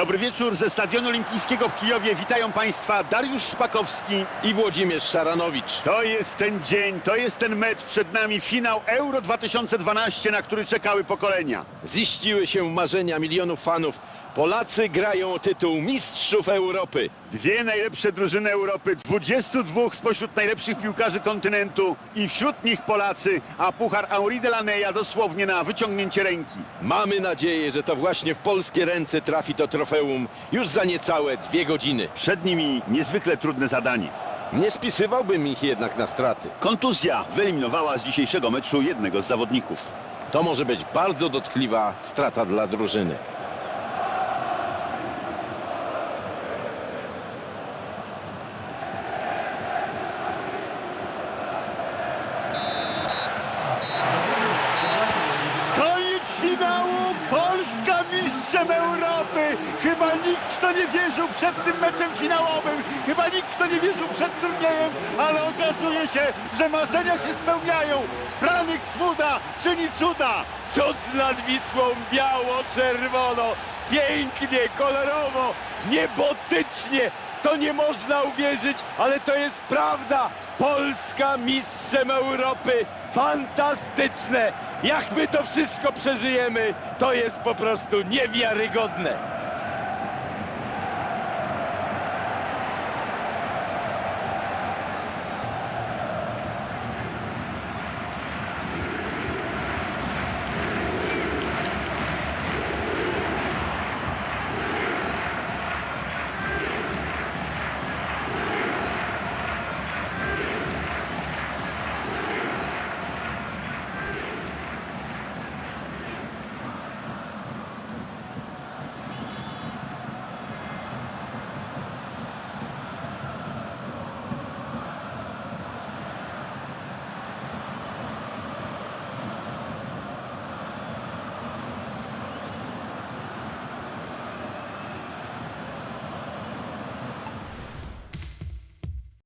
Dobry wieczór ze Stadionu Olimpijskiego w Kijowie. Witają Państwa Dariusz Szpakowski. i Włodzimierz Szaranowicz. To jest ten dzień, to jest ten mecz przed nami, finał Euro 2012, na który czekały pokolenia. Ziściły się marzenia milionów fanów. Polacy grają o tytuł Mistrzów Europy. Dwie najlepsze drużyny Europy, 22 spośród najlepszych piłkarzy kontynentu i wśród nich Polacy, a puchar Henri de Laneya dosłownie na wyciągnięcie ręki. Mamy nadzieję, że to właśnie w polskie ręce trafi to trofeum już za niecałe dwie godziny. Przed nimi niezwykle trudne zadanie. Nie spisywałbym ich jednak na straty. Kontuzja wyeliminowała z dzisiejszego meczu jednego z zawodników. To może być bardzo dotkliwa strata dla drużyny. Mistrzem Europy! Chyba nikt w to nie wierzył przed tym meczem finałowym. Chyba nikt w to nie wierzył przed turniejem, ale okazuje się, że marzenia się spełniają. Franek Smuda czyni cuda. Cud nad Wisłą biało-czerwono, pięknie, kolorowo, niebotycznie. To nie można uwierzyć, ale to jest prawda. Polska mistrzem Europy. Fantastyczne. Jak my to wszystko przeżyjemy, to jest po prostu niewiarygodne.